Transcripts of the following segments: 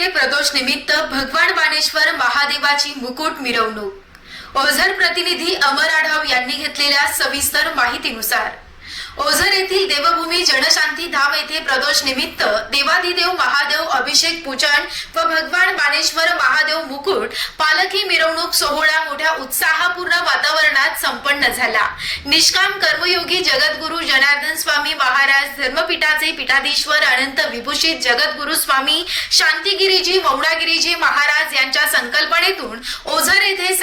येथे प्रदोष निमित्त भगवान बाणेश्वर महादेवाची मुकुट मिरवणूक. ओझर प्रतिनिधी अमर आढाव यांनी घेतलेल्या सविस्तर माहितीनुसार ओझर येथील देवभूमी जनशांती धाम येथे प्रदोष निमित्त देवाधिदेव महादेव अभिषेक पूजन व भगवान बाणेश्वर महादेव मुकुट पालखी मिरवणूक सोहळा मोठ्या उत्साहपूर्ण वातावरणात संपन्न झाला. निष्काम कर्मयोगी जगद्गुरु जनार्दन स्वामी महाराज धर्मपीठाचे पीठाधीश्वर अनंत विभूषित जगद्गुरु स्वामी शांतिगिरीजी मौडागिरीजी महाराज यांच्या संकल्पनेतून ओझर येथे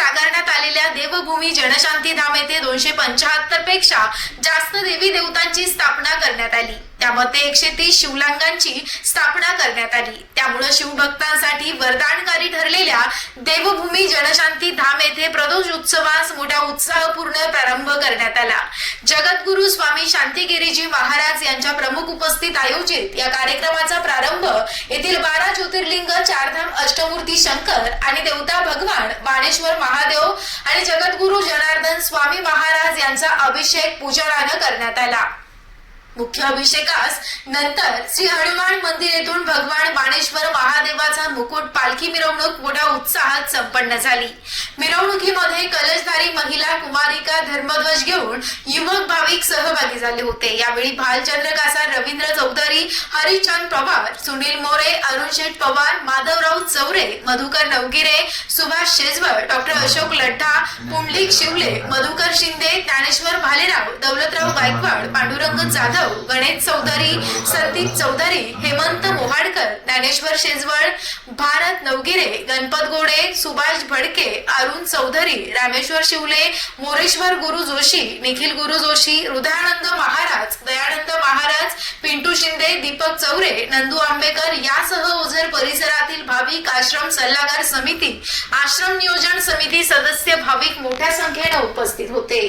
असलेल्या देवभूमी जनशांती धाम येथे दोनशे पंचाहत्तरपेक्षा जास्त देवी देवतांची स्थापना करण्यात आली. त्यामध्ये एकशे तीस शिवलिंगांची स्थापना करण्यात आली. त्यामुळे शिवभक्तांसाठी वरदानकारी ठरलेल्या देवभूमी जनशांती धाम येथे प्रदोष उत्सवास मोठा उत्साहपूर्ण प्रारंभ करण्यात आला. जगद्गुरु स्वामी शांतिगिरीजी महाराज यांच्या प्रमुख उपस्थित आयोजित या कार्यक्रमाचा प्रारंभ येथील बारा ज्योतिर्लिंग चारधाम अष्टमूर्ती शंकर आणि देवता भगवान बाणेश्वर महादेव आणि जगद्गुरु जनार्दन स्वामी महाराज यांचा अभिषेक पूजनानं करण्यात आला. मुख्य अभिषेकास नंतर श्री हनुमान मंदिर येथून भगवान बाणेश्वर महादेवाचा मुकुट पालखी मिरवणूक मोठ्या उत्साहात संपन्न झाली. मिरवणुकीमध्ये कलशधारी महिला कुमारी कुमारिका धर्मध्वज घेऊन युवक भाविक सहभागी झाले होते. यावेळी भालचंद्र कासार रवींद्र चौधरी हरिचंद पवार सुनील मोरे अरुण शेठ पवार माधवराव चौरे मधुकर नवगिरे सुभाष शेजवळ डॉक्टर अशोक लड्ढा पुंडलिक शिवले मधुकर शिंदे ज्ञानेश्वर भालेराव दौलतराव गायकवाड पांडुरंग जाधव गणेश चौधरी संदीप चौधरी हेमंत मोहाडकर ज्ञानेश्वर शेजवळ भारत नवगिरे गणपत गोडे सुभाष भडके अरुण चौधरी रामेश्वर शिवले मोरेश्वर गुरु जोशी निखिल गुरु जोशी हृदयानंद महाराज दयानंद महाराज पिंटू शिंदे दीपक चौरे नंदू आंबेकर यासह ओझर परिसरातील भाविक आश्रम सल्लागार समिती आश्रम नियोजन समिती सदस्य भाविक मोठ्या संख्येने उपस्थित होते.